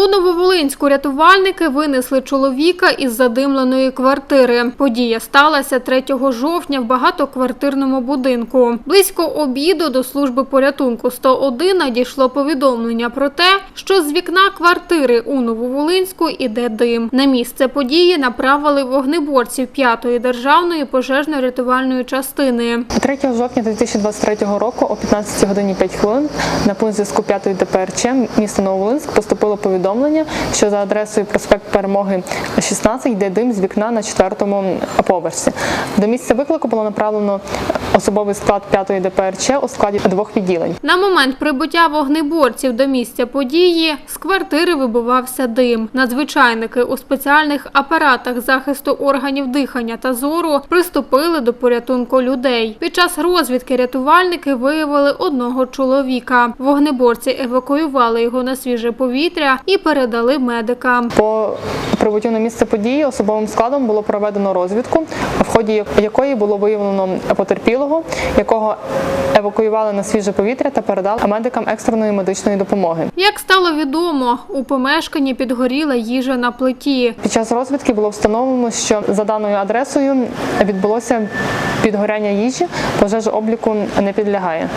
У Нововолинську рятувальники винесли чоловіка із задимленої квартири. Подія сталася 3 жовтня в багатоквартирному будинку. Близько обіду до служби порятунку 101 надійшло повідомлення про те, що з вікна квартири у Нововолинську іде дим. На місце події направили вогнеборців 5-ї державної пожежно-рятувальної частини. 3 жовтня 2023 року о 15 годині 5 хвилин на пункт зв'язку 5 ДПРЧ міста Нововолинськ поступило повідомлення, що за адресою проспект Перемоги 16 йде дим з вікна на четвертому поверсі. До місця виклику було направлено особовий склад 5 ДПРЧ у складі двох відділень. На момент прибуття вогнеборців до місця події з квартири вибивався дим. Надзвичайники у спеціальних апаратах захисту органів дихання та зору приступили до порятунку людей. Під час розвідки рятувальники виявили одного чоловіка. Вогнеборці евакуювали його на свіже повітря і передали медикам. По прибуттю на місце події особовим складом було проведено розвідку, в ході якої було виявлено потерпілого, якого евакуювали на свіже повітря та передали медикам екстреної медичної допомоги. Як стало відомо, у помешканні підгоріла їжа на плиті. Під час розвідки було встановлено, що за даною адресою відбулося підгоряння їжі, пожежа обліку не підлягає.